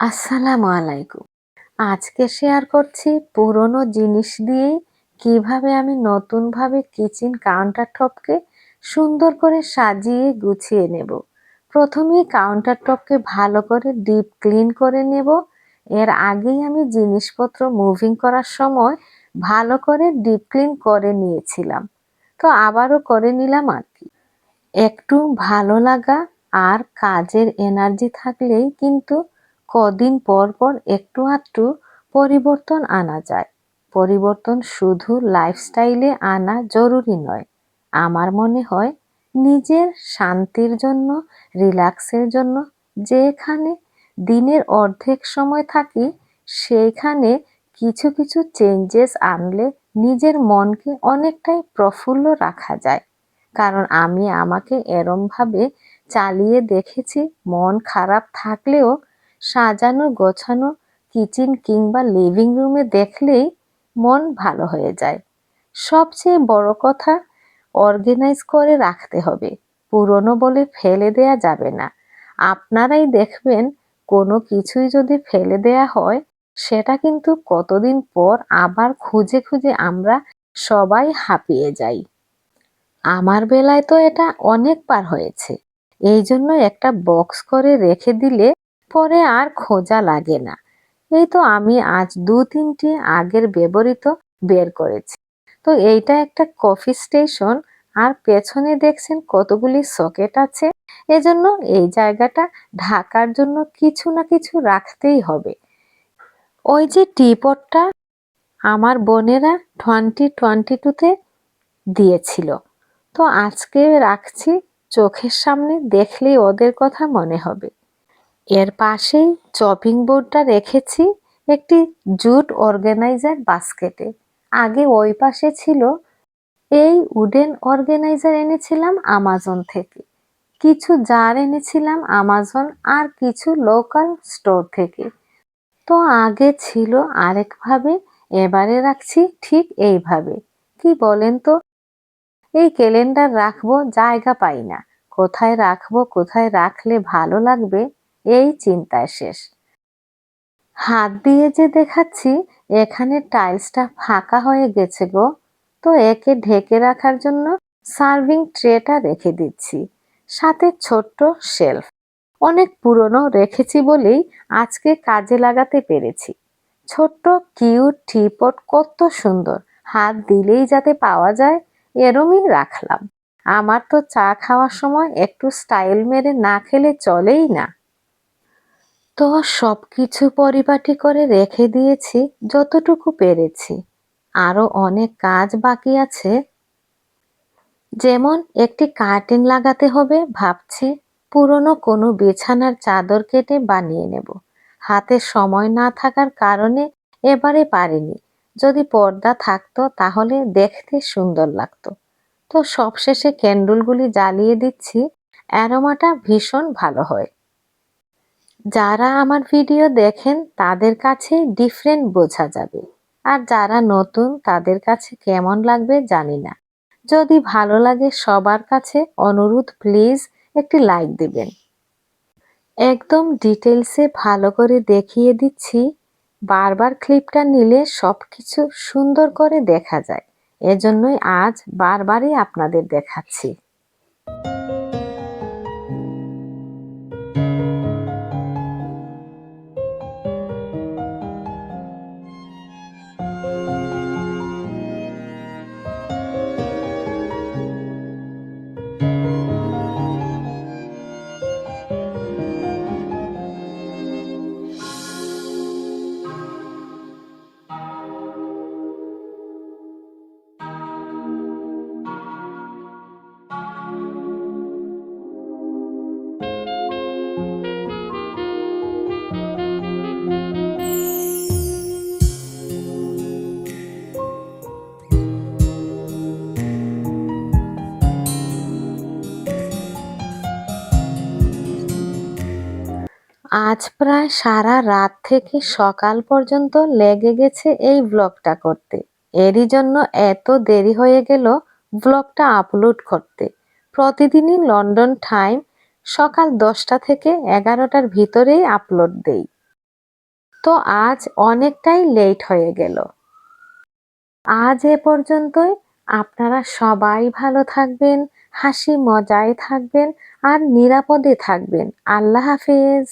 আসসালামু আলাইকুম। আজকে শেয়ার করছি পুরনো জিনিস দিয়েই কীভাবে আমি নতুনভাবে কিচেন কাউন্টার টপকে সুন্দর করে সাজিয়ে গুছিয়ে নেব। প্রথমেই কাউন্টার টপকে ভালো করে ডিপ ক্লিন করে নেব। এর আগেই আমি জিনিসপত্র মুভিং করার সময় ভালো করে ডিপ ক্লিন করে নিয়েছিলাম। তো আবারও করে নিলাম আর কি। একটু ভালো লাগা আর কাজের এনার্জি থাকলেই কিন্তু কদিন পর পর একটু আধটু পরিবর্তন আনা যায়। পরিবর্তন শুধু লাইফস্টাইলে আনা জরুরি নয়। আমার মনে হয় নিজের শান্তির জন্য রিল্যাক্সের জন্য, যেখানে দিনের অর্ধেক সময় থাকি সেইখানে কিছু কিছু চেঞ্জেস আনলে নিজের মনকে অনেকটাই প্রফুল্ল রাখা যায়। কারণ আমি আমাকে এরমভাবে চালিয়ে দেখেছি, মন খারাপ থাকলেও সাজানো, গোছানো, কিচেন কিংবা লিভিং রুমে দেখলেই মন ভালো হয়ে যায়। সবচেয়ে বড় কথা অর্গানাইজ করে রাখতে হবে। পুরনো বলে ফেলে দেয়া যাবে না। আপনারাই দেখবেন কোনো কিছুই যদি ফেলে দেয়া হয়, সেটা কিন্তু কতদিন পর আবার খুঁজে খুঁজে আমরা সবাই হাঁপিয়ে যাই। আমার বেলায় তো এটা অনেকবার হয়েছে। এই জন্য একটা বক্স করে রেখে দিলে পরে আর খোঁজা লাগে না। এই তো আমি আজ দু তিনটি আগের ব্যবহৃত বের করেছি। তো এইটা একটা কফি স্টেশন, আর পেছনে দেখছেন কতগুলি সকেট আছে। এজন্য এই জায়গাটা ঢাকার জন্য কিছু না কিছু রাখতেই হবে। ওই যে টিপটটা আমার বোনেরা টোয়েন্টি টোয়েন্টি টুতে দিয়েছিল। তো আজকে রাখছি, চোখের সামনে দেখলেই ওদের কথা মনে হবে। এর পাশেই চপিং বোর্ডটা রেখেছি একটি জুট অর্গানাইজার বাস্কেটে। আগে ওই পাশে ছিল এই উডেন অর্গানাইজার এনেছিলাম আমাজন থেকে। কিছু জার এনেছিলাম আমাজন আর কিছু লোকাল স্টোর থেকে। তো আগে ছিল আরেকভাবে, এবারে রাখছি ঠিক এইভাবে। কি বলেন তো? এই ক্যালেন্ডার রাখব, জায়গা পাই না। কোথায় রাখব, কোথায় রাখলে ভালো লাগবে? এই চিন্তায় শেষ। হাত দিয়ে যে দেখাচ্ছি, এখানে টাইলসটা ফাঁকা হয়ে গেছে গো। তো একে ঢেকে রাখার জন্য সার্ভিং ট্রেটা রেখে দিচ্ছি। সাথে ছোট্ট শেলফ। অনেক পুরনো রেখেছি বলেই আজকে কাজে লাগাতে পেরেছি। ছোট্ট, কিউট টিপট কত সুন্দর। হাত দিলেই যাতে পাওয়া যায়, এরমই রাখলাম। আমার তো চা খাওয়ার সময় একটু স্টাইল মেরে না খেলে চলেই না। তো সব কিছু পরিপাটি করে রেখে দিয়েছি, যতটুকু পেরেছি। আরও অনেক কাজ বাকি আছে। যেমন একটি কার্টেন লাগাতে হবে, ভাবছি পুরনো কোনো বিছানার চাদর কেটে বানিয়ে নেব। হাতে সময় না থাকার কারণে এবারে পারিনি। যদি পর্দা থাকতো তাহলে দেখতে সুন্দর লাগতো। তো সবশেষে ক্যান্ডেলগুলি জ্বালিয়ে দিচ্ছি, অ্যারোমাটা ভীষণ ভালো হয়। যারা আমার ভিডিও দেখেন, তাদের কাছে ডিফারেন্ট বোঝা যাবে। আর যারা নতুন, তাদের কাছে কেমন লাগবে জানি না। যদি ভালো লাগে সবার কাছে অনুরোধ প্লিজ একটি লাইক দিবেন। একদম ডিটেলসে ভালো করে দেখিয়ে দিচ্ছি। বারবার ক্লিপটা নিলে সব কিছু সুন্দর করে দেখা যায়। এজন্যই আজ বারবারই আপনাদের দেখাচ্ছি। আজ প্রায় সারা রাত থেকে সকাল পর্যন্ত লেগে গেছে এই ব্লগটা করতে। এরই জন্য এত দেরি হয়ে গেল ব্লগটা আপলোড করতে। প্রতিদিনই লন্ডন টাইম সকাল দশটা থেকে এগারোটার ভিতরেই আপলোড দেই। তো আজ অনেকটাই লেট হয়ে গেল। আজ এ পর্যন্তই। আপনারা সবাই ভালো থাকবেন, হাসি মজায় থাকবেন আর নিরাপদে থাকবেন। আল্লাহ হাফেজ।